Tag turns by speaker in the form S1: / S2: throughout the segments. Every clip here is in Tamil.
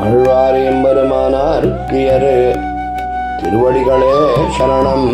S1: அழ்வார் எம்பெருமானார் பியரு திருவடிகளே சரணம்.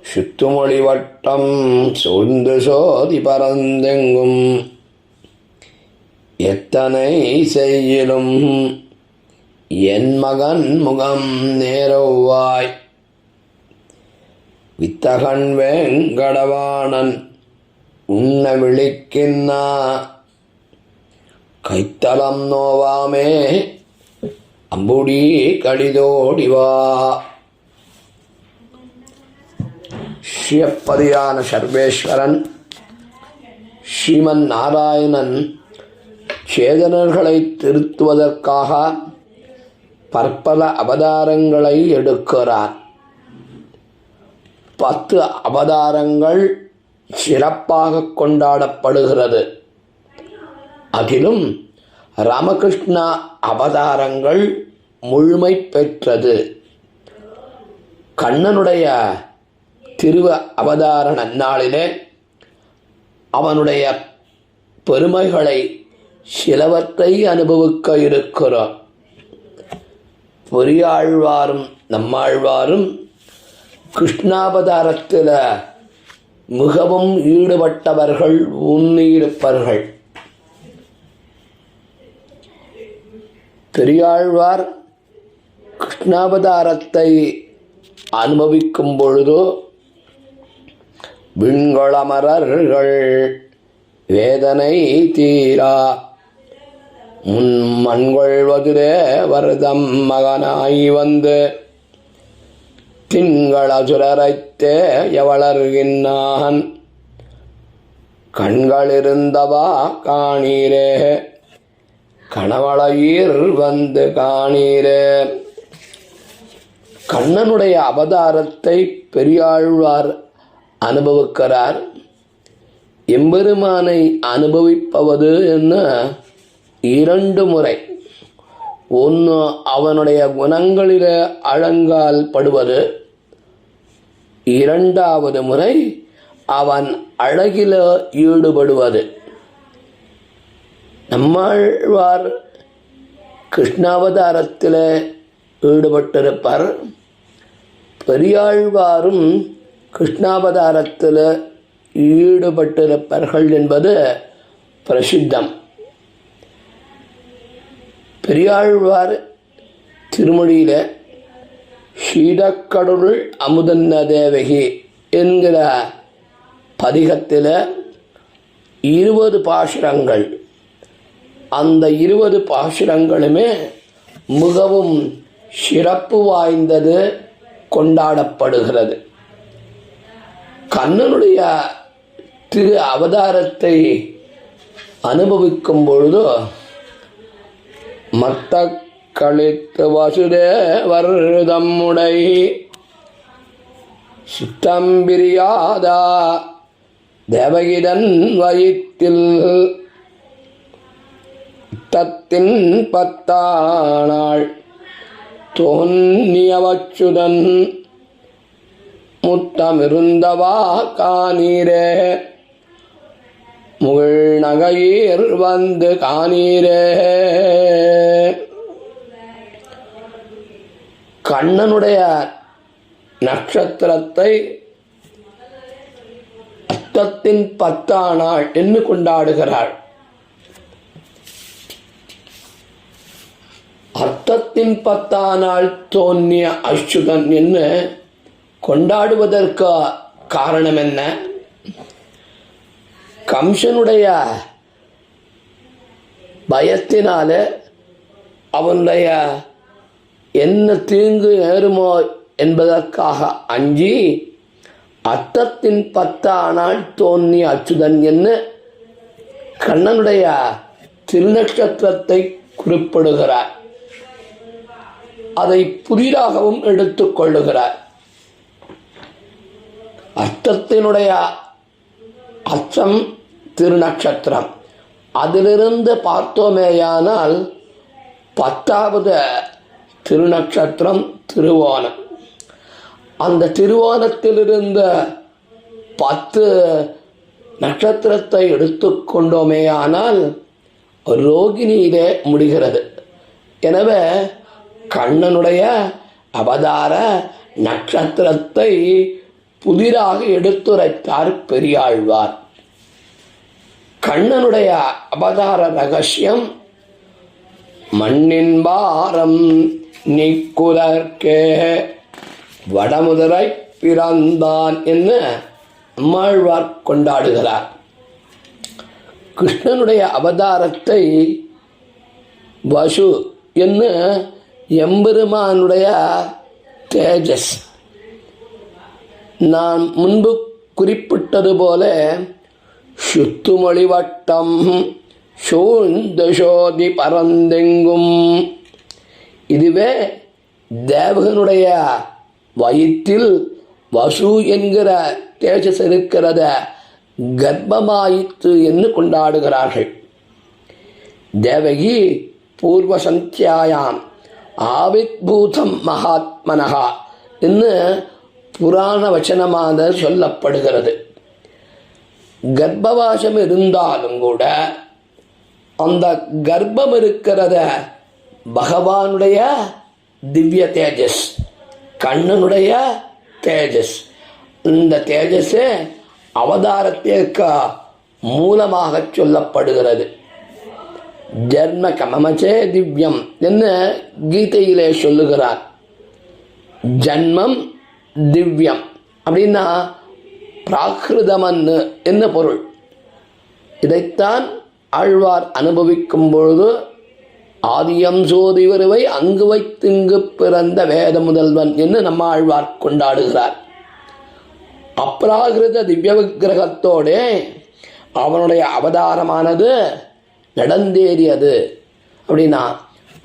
S1: சுத்துமொழி வட்டம் சூழ்ந்து சோதி பரந்தெங்கும். எத்தனை செய்யிலும் என் மகன் முகம் நேரவாய். வித்தகன் வேங்கடவாணன் உண்ண விழிக்கின்னா கைத்தலம் நோவாமே அம்புடி கடிதோடிவா ஸ்ரீயப்பதியான சர்வேஸ்வரன் ஸ்ரீமன் நாராயணன் சேதனர்களை திருத்துவதற்காக பற்பல அவதாரங்களை எடுக்கிறார் பத்து அவதாரங்கள் சிறப்பாக கொண்டாடப்படுகிறது அதிலும் ராமகிருஷ்ணா அவதாரங்கள் முழுமை பெற்றது. கண்ணனுடைய திருவ அவதார நன்னாளிலே அவனுடைய பெருமைகளை சிலவற்றை அனுபவிக்க இருக்கிறோம் பொறியாழ்வாரும் நம்மாழ்வாரும் கிருஷ்ணாவதாரத்தில் மிகவும் ஈடுபட்டவர்கள் உன்னியிருப்பவர்கள் பெரியாழ்வார் கிருஷ்ணாவதாரத்தை அனுபவிக்கும் பொழுது விண்களமரர்கள் வேதனை தீரா. முன் மண்கொள்வதுரே வருதம் மகனாய் வந்து திங்களசுரரைத்தே எவளர்கின்றான் கண்களிருந்தவா காணீரே. கணவளையீர் வந்து காணீரே. கண்ணனுடைய அவதாரத்தை பெரியாழ்வார் அனுபவிக்கிறார். எம்பெருமானை அனுபவிப்பவது என்ன? இரண்டு முறை. ஒன்று அவனுடைய குணங்களில் அழங்கால் படுவது. இரண்டாவது முறை அவன் அழகில ஈடுபடுவது. நம்மாழ்வார் கிருஷ்ணாவதாரத்தில் ஈடுபட்டிருப்பார். பெரியாழ்வாரும் கிருஷ்ணாவதாரத்தில் ஈடுபட்டிருப்பார்கள் என்பது பிரசித்தம். பெரியாழ்வார் திருமொழியில் ஷீடக்கடவுள் அமுதன்ன தேவகி என்கிற பதிகத்தில் இருபது பாசுரங்கள் அந்த இருபது பாசுரங்களுமே மிகவும் சிறப்பு வாய்ந்தது கொண்டாடப்படுகிறது. கண்ணனுடைய திரு அவதாரத்தை அனுபவிக்கும் பொழுது மத்த கழித்து வசுதேவர் தம்முடை சித்தம்பிரியாதா தேவகிதன் வயிற்றில் தத்தின் பத்தானாள். தோன்னியவச்சுதன் முத்தமிருந்தவா காணீரே. முகிழ் நகையீர் வந்து காணீரே. கண்ணனுடைய நட்சத்திரத்தை அத்தத்தின் பத்தானாள் என்று கொண்டாடுகிறாள் அர்த்தத்தின் பத்தானால் தோன்றிய அச்சுதன் என்று கொண்டாடுவதற்கு காரணம் என்ன? கம்சனுடைய பயத்தினால அவனுடைய என்ன தீங்கு ஏறுமோ என்பதற்காக அஞ்சி அத்தத்தின் பத்தானால் தோன்றிய அச்சுதன் என்று கண்ணனுடைய திருநட்சத்திரத்தை குறிப்பிடுகிறார். அதை புதிதாகவும் எடுத்துக்கொள்ளுகிறார் அர்த்தத்தினுடைய அச்சம் திருநட்சத்திரம் அதிலிருந்து பார்த்தோமேயானால் பத்தாவது திருநட்சத்திரம் திருவோணம். அந்த திருவோணத்திலிருந்த பத்து நட்சத்திரத்தை எடுத்துக்கொண்டோமேயானால் ரோகிணியிலே முடிகிறது. எனவே கண்ணனுடைய அவதார நட்சத்திரத்தை புதிராக எடுத்துரைத்தார் பெரியாழ்வார். கண்ணனுடைய அவதார ரகசியம் மண்ணின் பாரம் நீக்குதற்கே வடமுதரை பிறந்தான் என்று அம்மாழ்வார் கொண்டாடுகிறார். கிருஷ்ணனுடைய அவதாரத்தை வசு என்று எம்பெருமானுடைய தேஜஸ். நான் முன்பு குறிப்பிட்டது போல சுத்துமொழி வட்டம் சூழ்ந்த சோதி பரந்தெங்கும். இதுவே தேவகனுடைய வயிற்றில் வசு என்கிற தேஜஸ் இருக்கிறத கர்ப்பமாயிற்று என்று கொண்டாடுகிறார்கள். தேவகி பூர்வ சந்தியாயாம். ஆவிர்பூதம் மகாத்மனகா என்று புராண வச்சனமாக சொல்லப்படுகிறது. கர்ப்பவாசம் இருந்தாலும் கூட அந்த கர்ப்பம் இருக்கிறத பகவானுடைய திவ்ய தேஜஸ் கண்ணனுடைய தேஜஸ் இந்த தேஜஸே அவதாரத்திற்கு மூலமாக சொல்லப்படுகிறது ஜன்ம கமமச்சே திவ்யம் என்ன கீதையிலே சொல்லுகிறார். ஜன்மம் திவ்யம். அப்படின்னா பிராகிருதமன்னு என்ன பொருள்? இதைத்தான் ஆழ்வார் அனுபவிக்கும் பொழுது ஆதியம் சோதி வருவை அங்கு வைத்திங்கு பிறந்த வேத முதல்வன் என்று நம்ம ஆழ்வார் கொண்டாடுகிறார். அப்ராகிருத திவ்ய விக்கிரகத்தோடே அவனுடைய அவதாரமானது நடந்தேறியது அப்படின்னா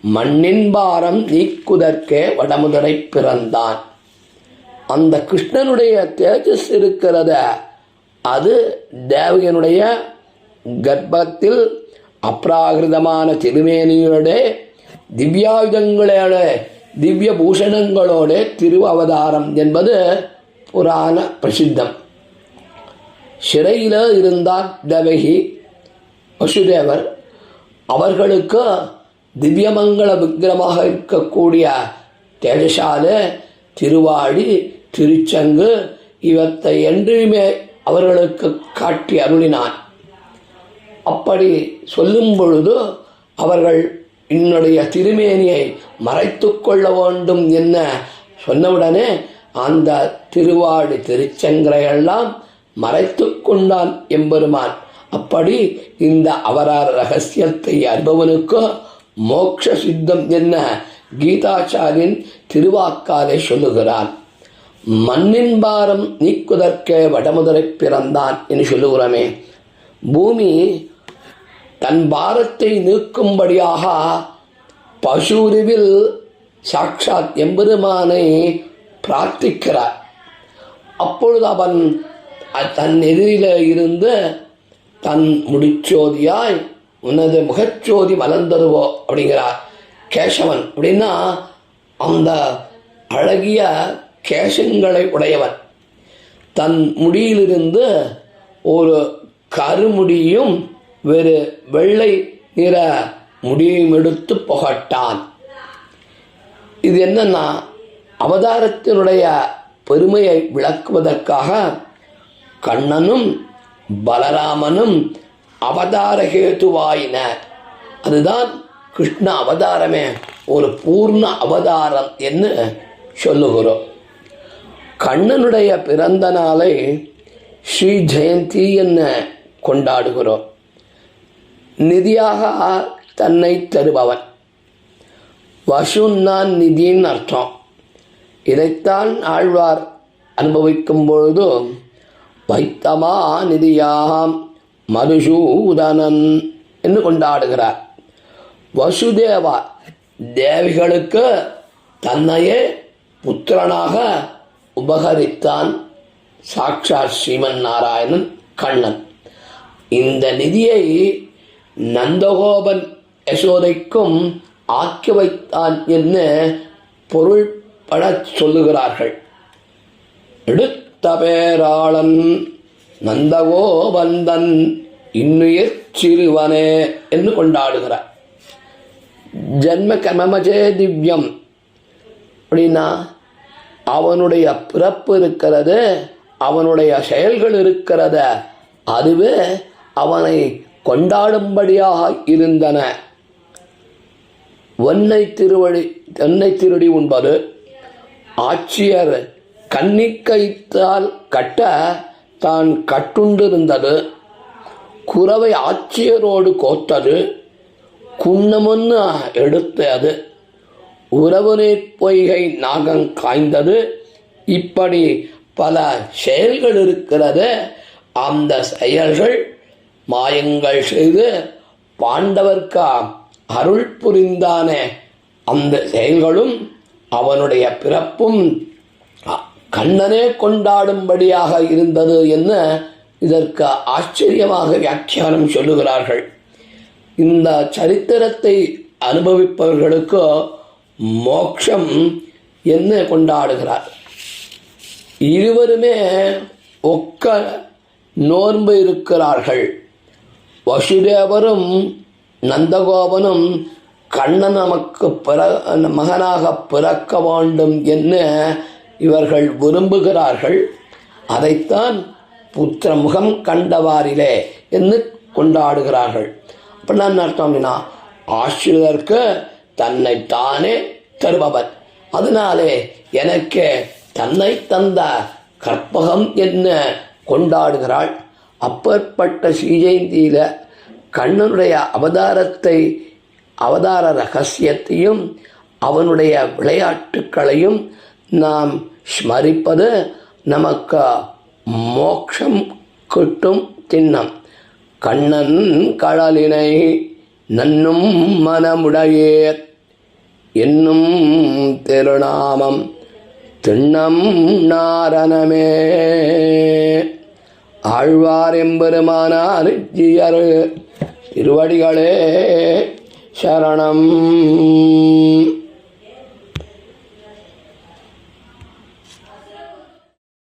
S1: மண்ணின் பாரம் நீக்குதற்கே வடமுதலை பிறந்தான். அந்த கிருஷ்ணனுடைய தேஜஸ் இருக்கிறத அது தேவகனுடைய கர்ப்பத்தில் அப்ராகிருதமான திருமேனியோட திவ்யாயுதங்களோட திவ்ய பூஷணங்களோட திரு அவதாரம் என்பது புராண பிரசித்தம். சிறையில் இருந்தார் தேவகி வசுதேவர். அவர்களுக்கு திவ்யமங்கள விக்கிரமாக இருக்கக்கூடிய தேஜசால திருவாடி திருச்சங்கு இவற்றை என்றுமே அவர்களுக்கு காட்டி அருளினான். அப்படி சொல்லும் பொழுது அவர்கள் என்னுடைய திருமேனியை மறைத்து கொள்ள வேண்டும் என்ன சொன்னவுடனே அந்த திருவாடி திருச்சங்கரையெல்லாம் மறைத்து கொண்டான் எம்பெருமான். அப்படி இந்த அவரார் ரகசியத்தை அறிபவனுக்கு மோட்ச சித்தம் என்ன? கீதாச்சாரியன் திருவாக்காலே சொல்லுகிறான் மண்ணின் பாரம் நீக்குதற்கே வடமுதலை பிறந்தான் என்று சொல்லுகிறோமே. பூமி தன் பாரத்தை நீக்கும்படியாக பசுருவில் சாட்சாத் எம்பெருமானை பிரார்த்திக்கிறார். அப்பொழுது அவன் தன் எதிரில இருந்து தன் முடிச்சோதியாய் உனது முகச்சோதி வளர்ந்தருவோ அப்படிங்கிறார் கேசவன். அப்படின்னா அந்த அழகிய கேசங்களை உடையவன். தன் முடியிலிருந்து ஒரு கருமுடியும் வேறு வெள்ளை நிற முடியும் எடுத்து புகட்டான். இது என்னன்னா அவதாரத்தினுடைய பெருமையை விளக்குவதற்காக கண்ணனும் பலராமனும் அவதாரகேதுவாயின அதுதான் கிருஷ்ண அவதாரமே. ஒரு பூர்ண அவதாரம் என்று சொல்லுகிறோம். கண்ணனுடைய பிறந்த நாளை ஸ்ரீ ஜெயந்தி என்று கொண்டாடுகிறோம். நிதியாக தன்னை தருபவன். வசுன்னான் நிதின்னு அர்த்தம். இதைத்தான் ஆழ்வார் அனுபவிக்கும் பொழுது வைத்தமா நிதியாம் மதுசூதனன் என்று கொண்டாடுகிறார். வசுதேவா தேவிகளுக்கு தன்னையே புத்திரனாக உபகரித்தான். சாட்சாத் ஸ்ரீமன் நாராயணன் கண்ணன். இந்த நிதியை நந்தகோபன் யசோதைக்கும் ஆக்கி வைத்தான் என்று பொருள்பட சொல்லுகிறார்கள். எடுத்து பேராளன் நந்தகோபந்தன் இன்னுயிர் சிறுவனே என்று கொண்டாடுகிறார். ஜென்ம கமமஜே திவ்யம். அப்படின்னா அவனுடைய பிறப்பு இருக்கிறது அவனுடைய செயல்கள் இருக்கிறத அதுவே அவனை கொண்டாடும்படியாக இருந்தன. ஒன்னை திருவடி தென்னை திருடி உண்பது ஆட்சியர் கன்னிக்கைத்தால் கட்ட தான் கட்டுண்டிருந்தது. குறவை ஆட்சியரோடு கோத்தது. குன்னமொன்னு எடுத்தது. உறவு நீர் பொய்கை நாகம் காய்ந்தது. இப்படி பல செயல்கள் இருக்கிறது. அந்த செயல்கள் மாயங்கள் செய்து பாண்டவர்க்கா அருள் புரிந்தானே. அந்த செயல்களும் அவனுடைய பிறப்பும் கண்ணனே கொண்டாடும்படியாக இருந்தது என்ன? இதற்கு ஆச்சரியமாக வியாக்கியானம் சொல்லுகிறார்கள். இந்த சரித்திரத்தை அனுபவிப்பவர்களுக்கு மோட்சம் என்ன கொண்டாடுகிறார்? இருவருமே ஒக்க நோன்பு இருக்கிறார்கள். வசுதேவரும் நந்தகோபனும் கண்ணன் நமக்கு பிற மகனாக பிறக்க வேண்டும் என்ன இவர்கள் விரும்புகிறார்கள் அதைத்தான் புத்திர முகம் கண்டவாரிலே என்று கொண்டாடுகிறார்கள். அப்படின்னா என்ன அர்த்தம் அப்படின்னா ஆசிரியருக்கு தன்னை தானே தருபவர். அதனாலே எனக்கு தன்னை தந்த கற்பகம் என்ன கொண்டாடுகிறாள். அப்பற்பட்ட ஸ்ரீஜெயந்தியில் கண்ணனுடைய அவதாரத்தை அவதார ரகசியத்தையும் அவனுடைய விளையாட்டுக்களையும் நாம் ஸ்மரிப்பது நமக்கு மோட்சம் கிட்டும் திண்ணம். கண்ணன் கடலினை நன்னும் மனமுடையே என்னும் திருநாமம் திண்ணம் நாரணமே. ஆழ்வார் எம்பெருமானார் ஜியரு திருவடிகளே சரணம்.